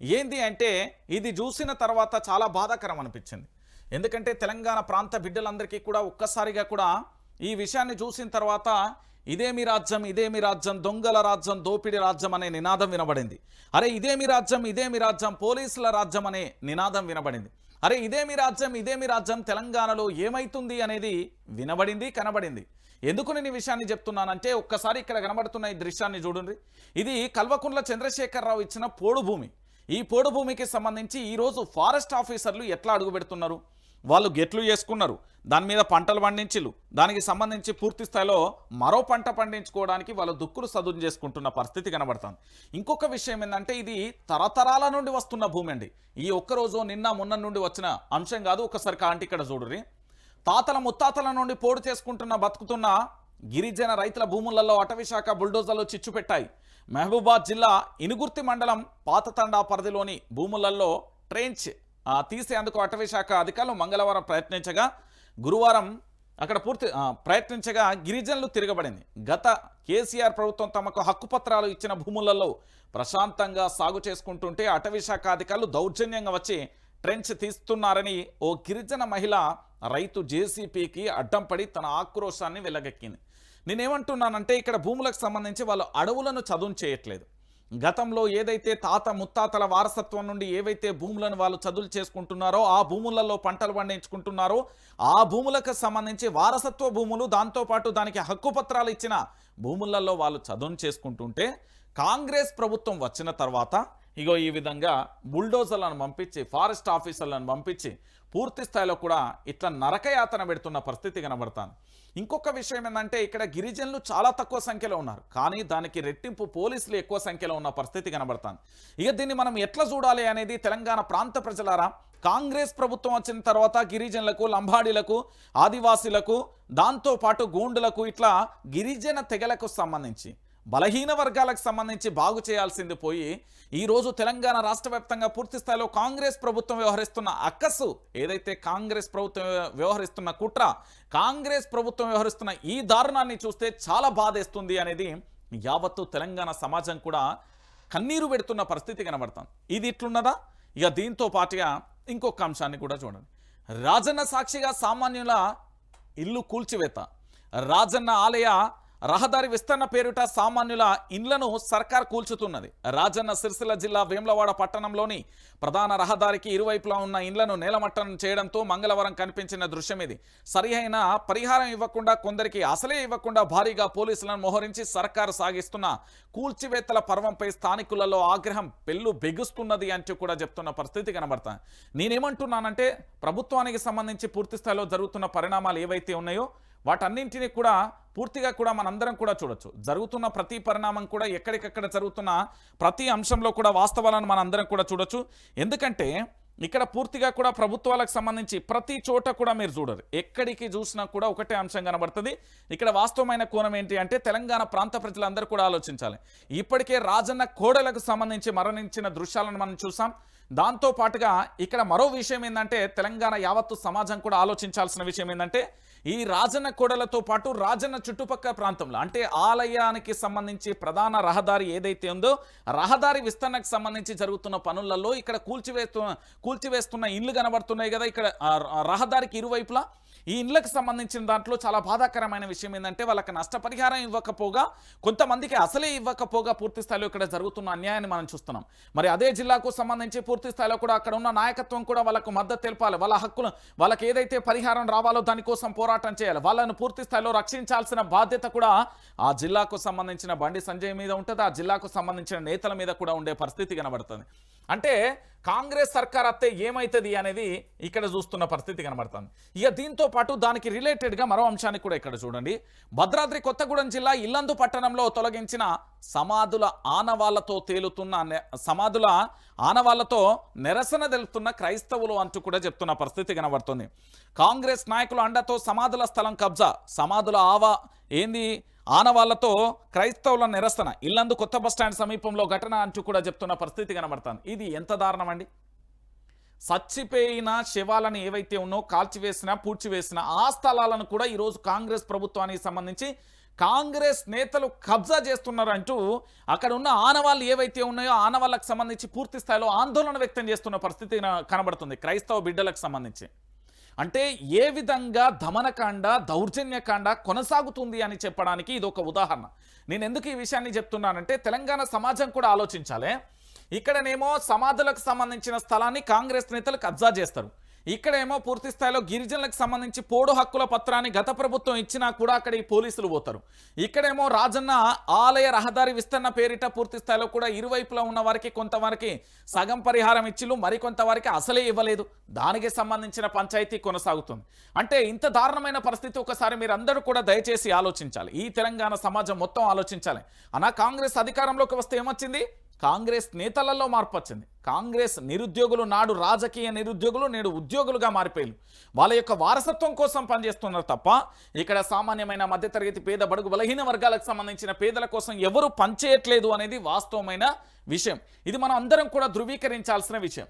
ఏంది అంటే ఇది చూసిన తర్వాత చాలా బాధాకరం అనిపించింది. ఎందుకంటే తెలంగాణ ప్రాంత బిడ్డలందరికీ కూడా ఒక్కసారిగా కూడా ఈ విషయాన్ని చూసిన తర్వాత ఇదేమి రాజ్యం ఇదేమి రాజ్యం దొంగల రాజ్యం దోపిడి రాజ్యం అనే నినాదం వినబడింది. అరే ఇదేమి రాజ్యం ఇదేమి రాజ్యం పోలీసుల రాజ్యం అనే నినాదం వినబడింది. అరే ఇదేమి రాజ్యం ఇదేమి రాజ్యం తెలంగాణలో ఏమైతుంది అనేది వినబడింది కనబడింది. ఎందుకు నేను ఈ విషయాన్ని చెప్తున్నానంటే ఒక్కసారి ఇక్కడ కనబడుతున్న ఈ దృశ్యాన్ని చూడండి. ఇది కల్వకుంట్ల చంద్రశేఖరరావు ఇచ్చిన పోడు భూమి ఈ పోడు భూమికి సంబంధించి ఈరోజు ఫారెస్ట్ ఆఫీసర్లు ఎట్లా అడుగు పెడుతున్నారు? వాళ్ళు గెట్లు చేసుకున్నారు. దాని మీద పంటలు పండించిలు దానికి సంబంధించి పూర్తి స్థాయిలో మరో పంట పండించుకోవడానికి వాళ్ళు దుక్కులు సదును చేసుకుంటున్న పరిస్థితి కనబడుతుంది. ఇంకొక విషయం ఏంటంటే ఇది తరతరాల నుండి వస్తున్న భూమి అండి. ఈ ఒక్కరోజు నిన్న మొన్న నుండి వచ్చిన అంశం కాదు. ఒకసారి కాంటి ఇక్కడ చూడుర్రి. తాతల ముత్తాతల నుండి పోడు చేసుకుంటున్న బతుకుతున్న గిరిజన రైతుల భూములలో అటవీశాఖ బుల్డోజర్లు చిచ్చుపెట్టాయి. మహబూబాద్ జిల్లా ఇనుగుర్తి మండలం పాతతండా పరిధిలోని భూములలో ట్రెంచ్ తీసేందుకు అటవీశాఖ అధికారులు మంగళవారం ప్రయత్నించగా గురువారం అక్కడ పూర్తి ప్రయత్నించగా గిరిజనులు తిరగబడింది. గత కేసీఆర్ ప్రభుత్వం తమకు హక్కుపత్రాలు ఇచ్చిన భూములలో ప్రశాంతంగా సాగు చేసుకుంటుంటే అటవీశాఖ అధికారులు దౌర్జన్యంగా వచ్చి ట్రెంచ్ తీస్తున్నారని ఓ గిరిజన మహిళ రైతు జేసీపీకి అడ్డం పడి తన ఆక్రోశాన్ని వెల్లగెక్కింది నేనేమంటున్నానంటే ఇక్కడ భూములకు సంబంధించి వాళ్ళు అడవులను చదువు చేయట్లేదు. గతంలో ఏదైతే తాత ముత్తాతల వారసత్వం నుండి ఏవైతే భూములను వాళ్ళు చదువులు చేసుకుంటున్నారో ఆ భూములలో పంటలు పండించుకుంటున్నారో ఆ భూములకు సంబంధించి వారసత్వ భూములు దాంతోపాటు దానికి హక్కు పత్రాలు ఇచ్చిన భూములలో వాళ్ళు చదువు చేసుకుంటుంటే కాంగ్రెస్ ప్రభుత్వం వచ్చిన తర్వాత ఇగో ఈ విధంగా బుల్డోజర్లను పంపించి ఫారెస్ట్ ఆఫీసర్లను పంపించి పూర్తి స్థాయిలో కూడా ఇట్లా నరకయాతన పెడుతున్న పరిస్థితి కనబడుతుంది. ఇంకొక విషయం ఏంటంటే ఇక్కడ గిరిజనులు చాలా తక్కువ సంఖ్యలో ఉన్నారు. కానీ దానికి రెట్టింపు పోలీసులు ఎక్కువ సంఖ్యలో ఉన్న పరిస్థితి కనబడుతుంది. ఇక దీన్ని మనం ఎట్లా చూడాలి అనేది తెలంగాణ ప్రాంత ప్రజలారా? కాంగ్రెస్ ప్రభుత్వం వచ్చిన తర్వాత గిరిజనులకు లంబాడీలకు ఆదివాసీలకు దాంతోపాటు గూండులకు ఇట్లా గిరిజన తెగలకు సంబంధించి బలహీన వర్గాలకు సంబంధించి బాగు చేయాల్సింది పోయి ఈరోజు తెలంగాణ రాష్ట్ర వ్యాప్తంగా పూర్తి స్థాయిలో కాంగ్రెస్ ప్రభుత్వం వ్యవహరిస్తున్న అక్కసు ఏదైతే కాంగ్రెస్ ప్రభుత్వం వ్యవహరిస్తున్న కుట్ర కాంగ్రెస్ ప్రభుత్వం వ్యవహరిస్తున్న ఈ దారుణాన్ని చూస్తే చాలా బాధేస్తుంది అనేది యావత్తు తెలంగాణ సమాజం కూడా కన్నీరు పెడుతున్న పరిస్థితి కనబడుతుంది. ఇది ఇట్లున్నదా? ఇక దీంతో పాటుగా ఇంకొక అంశాన్ని కూడా చూడండి. రాజన్న సాక్షిగా సామాన్యుల ఇల్లు కూల్చివేత. రాజన్న ఆలయ రహదారి విస్తరణ పేరిట సామాన్యుల ఇండ్లను సర్కార్ కూల్చుతున్నది. రాజన్న సిరిసిల్ల జిల్లా వేములవాడ పట్టణంలోని ప్రధాన రహదారికి ఇరువైపులా ఉన్న ఇండ్లను నేలమట్టం చేయడంతో మంగళవారం కనిపించిన దృశ్యం ఇది సరిహైన పరిహారం ఇవ్వకుండా కొందరికి అసలే ఇవ్వకుండా భారీగా పోలీసులను మోహరించి సర్కారు సాగిస్తున్న కూల్చివేతల పర్వంపై స్థానికులలో ఆగ్రహం పెళ్ళు బెగుస్తున్నది అంటూ కూడా చెప్తున్న పరిస్థితి కనబడుతుంది నేనేమంటున్నానంటే ప్రభుత్వానికి సంబంధించి పూర్తిస్థాయిలో జరుగుతున్న పరిణామాలు ఏవైతే ఉన్నాయో వాటన్నింటినీ కూడా పూర్తిగా కూడా మనందరం కూడా చూడొచ్చు. జరుగుతున్న ప్రతి పరిణామం కూడా ఎక్కడికక్కడ జరుగుతున్న ప్రతి అంశంలో కూడా వాస్తవాలను మనందరం కూడా చూడొచ్చు. ఎందుకంటే ఇక్కడ పూర్తిగా కూడా ప్రభుత్వాలకు సంబంధించి ప్రతి చోట కూడా మీరు చూడరు. ఎక్కడికి చూసినా కూడా ఒకటే అంశం కనబడుతుంది. ఇక్కడ వాస్తవమైన కోణం ఏంటి అంటే తెలంగాణ ప్రాంత ప్రజలందరూ కూడా ఆలోచించాలి. ఇప్పటికే రాజన్న కోడలకు సంబంధించి మరణించిన దృశ్యాలను మనం చూసాం. దాంతో పాటుగా ఇక్కడ మరో విషయం ఏంటంటే తెలంగాణ యావత్తు సమాజం కూడా ఆలోచించాల్సిన విషయం ఏంటంటే ఈ రాజన్న కోడలతో పాటు రాజన్న చుట్టుపక్కల ప్రాంతంలో అంటే ఆలయానికి సంబంధించి ప్రధాన రహదారి ఏదైతే ఉందో రహదారి విస్తరణకు సంబంధించి జరుగుతున్న పనులలో ఇక్కడ కూల్చివేస్తున్న కూల్చివేస్తున్న ఇండ్లు కనబడుతున్నాయి కదా ఇక్కడ రహదారికి ఇరువైపులా. ఈ ఇండ్లకు సంబంధించిన దాంట్లో చాలా బాధాకరమైన విషయం ఏంటంటే వాళ్ళకి నష్టపరిహారం ఇవ్వకపోగా కొంతమందికి అసలే ఇవ్వకపోగా పూర్తి స్థాయిలో ఇక్కడ జరుగుతున్న అన్యాయాన్ని మనం చూస్తున్నాం. మరి అదే జిల్లాకు సంబంధించి పూర్తి స్థాయిలో కూడా అక్కడ ఉన్న నాయకత్వం కూడా వాళ్ళకు మద్దతు తెలపాలి. వాళ్ళ హక్కులు వాళ్ళకి ఏదైతే పరిహారం రావాలో దానికోసం పోరాటం చేయాలి. వాళ్ళను పూర్తి స్థాయిలో రక్షించాల్సిన బాధ్యత కూడా ఆ జిల్లాకు సంబంధించిన బండి సంజయ్ మీద ఉంటుంది. ఆ జిల్లాకు సంబంధించిన నేతల మీద కూడా ఉండే పరిస్థితి కనబడుతుంది. అంటే కాంగ్రెస్ సర్కార్ అత్తే ఏమవుతుంది అనేది ఇక్కడ చూస్తున్న పరిస్థితి కనబడుతుంది. ఇక దీంతో పాటు దానికి రిలేటెడ్గా మరో అంశానికి కూడా ఇక్కడ చూడండి. భద్రాద్రి కొత్తగూడెం జిల్లా ఇల్లందు పట్టణంలో తొలగించిన సమాధుల ఆనవాళ్ళతో తేలుతున్న సమాధుల ఆనవాళ్ళతో నిరసన తెలుపుతున్న క్రైస్తవులు అంటూ కూడా చెప్తున్న పరిస్థితి కనబడుతుంది. కాంగ్రెస్ నాయకుల అండతో సమాధుల స్థలం కబ్జా సమాధుల ఆవా ఏంది? ఆనవాళ్ళతో క్రైస్తవుల నిరసన ఇల్లందు కొత్త బస్టాండ్ సమీపంలో ఘటన అంటూ కూడా చెప్తున్న పరిస్థితి కనబడుతుంది. ఇది ఎంత దారుణం అండి? చచ్చిపోయిన శవాలను ఏవైతే ఉన్నో కాల్చివేసినా పూడ్చివేసినా ఆ స్థలాలను కూడా ఈరోజు కాంగ్రెస్ ప్రభుత్వానికి సంబంధించి కాంగ్రెస్ నేతలు కబ్జా చేస్తున్నారంటూ అక్కడ ఉన్న ఆనవాళ్ళు ఏవైతే ఉన్నాయో ఆనవాళ్ళకు సంబంధించి పూర్తి స్థాయిలో ఆందోళన వ్యక్తం చేస్తున్న పరిస్థితి కనబడుతుంది. క్రైస్తవ బిడ్డలకు సంబంధించి. అంటే ఏ విధంగా దమనకాండ దౌర్జన్యకాండ కొనసాగుతుంది అని చెప్పడానికి ఇది ఒక ఉదాహరణ. నేను ఎందుకు ఈ విషయాన్ని చెప్తున్నానంటే తెలంగాణ సమాజం కూడా ఆలోచించాలి. ఇక్కడనేమో సమాధులకు సంబంధించిన స్థలాన్ని కాంగ్రెస్ నేతలు కబ్జా చేస్తారు. ఇక్కడేమో పూర్తి స్థాయిలో గిరిజనులకు సంబంధించి పోడు హక్కుల పత్రాన్ని గత ప్రభుత్వం ఇచ్చినా కూడా అక్కడ ఈ పోలీసులు పోతారు. ఇక్కడేమో రాజన్న ఆలయ రహదారి విస్తరణ పేరిట పూర్తి స్థాయిలో కూడా ఇరువైపులా ఉన్న వారికి కొంతవరకు సగం పరిహారం ఇచ్చిలు మరికొంతవరకు అసలే ఇవ్వలేదు. దానికి సంబంధించిన పంచాయతీ కొనసాగుతుంది. అంటే ఇంత దారుణమైన పరిస్థితి ఒకసారి మీరు అందరూ కూడా దయచేసి ఆలోచించాలి. ఈ తెలంగాణ సమాజం మొత్తం ఆలోచించాలి. అనా కాంగ్రెస్ అధికారంలోకి వస్తే ఏమొచ్చింది? కాంగ్రెస్ నేతలలో మార్పు వచ్చింది. కాంగ్రెస్ నిరుద్యోగులు నాడు రాజకీయ నిరుద్యోగులు నేడు ఉద్యోగులుగా మారిపోయారు. వాళ్ళ యొక్క వారసత్వం కోసం పనిచేస్తున్నారు తప్ప ఇక్కడ సామాన్యమైన మధ్యతరగతి పేద బడుగు బలహీన వర్గాలకు సంబంధించిన పేదల కోసం ఎవరు పనిచేయట్లేదు అనేది వాస్తవమైన విషయం. ఇది మనం అందరం కూడా ధృవీకరించాల్సిన విషయం.